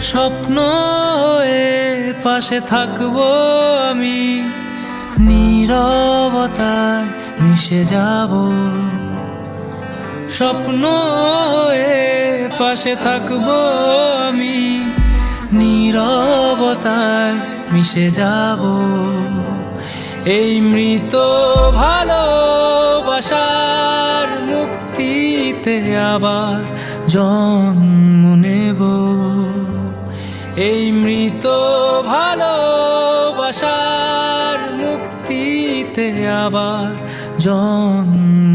স্বপ্ন হয়ে পাশে থাকব আমি। নীরবতায় মিশে যাব। স্বপ্ন হয়ে পাশে থাকব আমি। নীরবতায় মিশে যাব। এই মৃত ভালোবাসার মুক্তিতে আবার জন্ম এই মৃত ভালোবাসার মুক্তিতে আবার জন্ম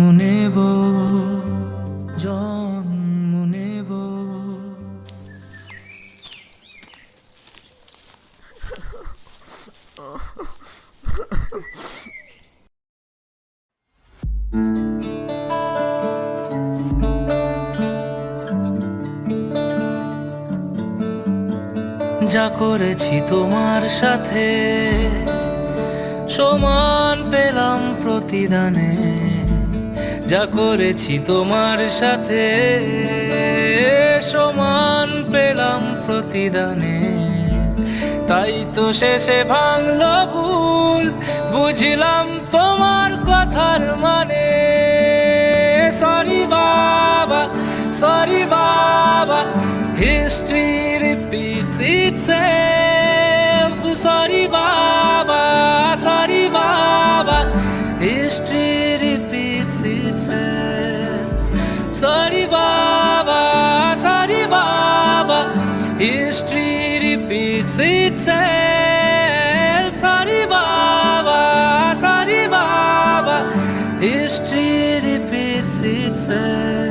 যা করেছি তোমার সাথে, সমান পেলাম প্রতিদানে। যা করেছি তোমার সাথে, সমান পেলাম প্রতিদানে। তাই তো শেষে ভাঙলো ভুল, বুঝলাম তোমার কথার মানে। সরি বাবা সরি বাবা history repeats itself sorry baba sorry baba history repeats itself sorry baba sorry baba history repeats itself sorry baba sorry baba history repeats itself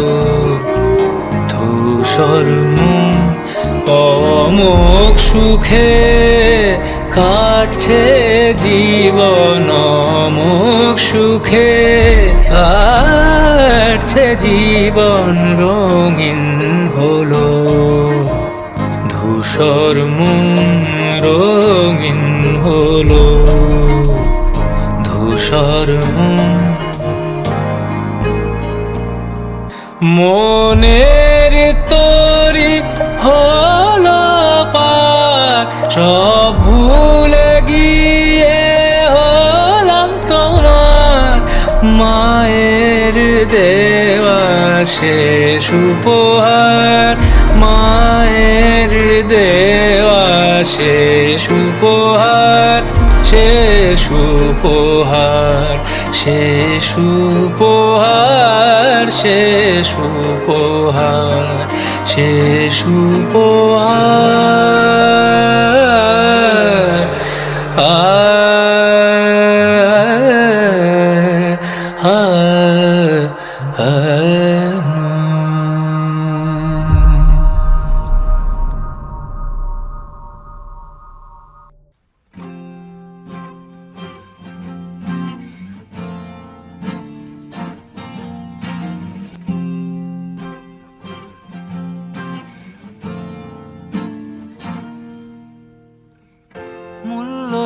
মন অমোক সুখে কাটছে জীবন, অমোক সুখে কাটছে জীবন, রঙিন হলো ধূসর মন, রঙিন হলো ধূসর মন মনের তরি হলো পার সব ভুলে গিয়ে হলাম তোমার মায়ের দেওয়া শেষ উপহার, মায়ের দেওয়া শেষ উপহার শেষ উপহার শেষ উপহার। শেষ উপহার শেষ উপহার।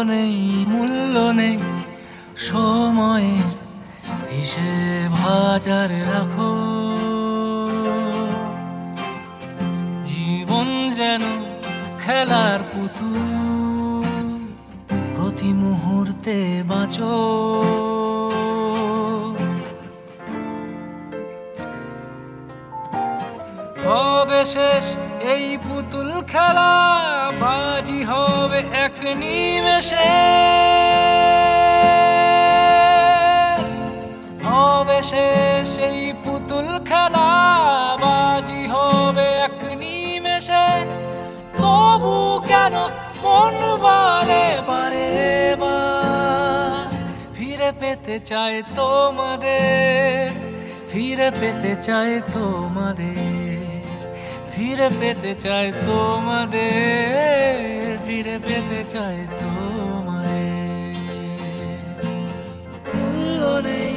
নেই, মূল্য নেই, সময়ের হিসেব হাজার রাখো। জীবন যেন খেলার পুতুল, প্রতি মুহূর্তে বাঁচো। শেষ এই পুতুল খেলা বাজি হবে এক নিমেষে। হবে শেষ এই পুতুল খেলা বাজি হবে এক নিমেষে। তবু কেন মন বারে বার ফিরে পেতে চায় তোমাদের, ফিরে পেতে চায় তোমাদের। ফিরে পেতে চাই তোমাদের ফিরে পেতে চাই মূল্য নেই।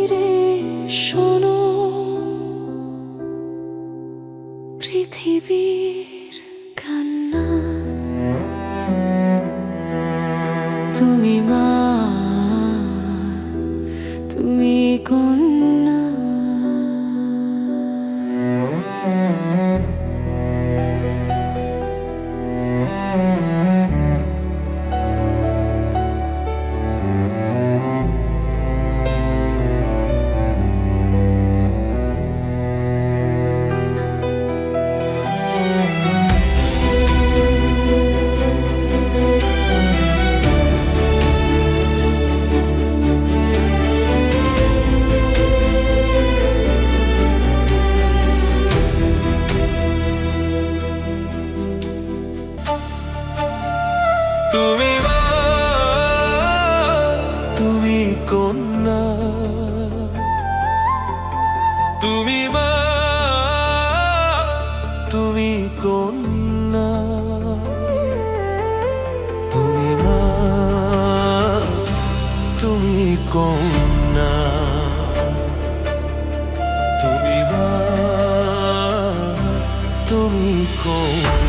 ফিরে শোনো। তুমি মা তুমি কন্যা তুমি মা তুমি কন্যা তুমি মা তুমি কন্যা।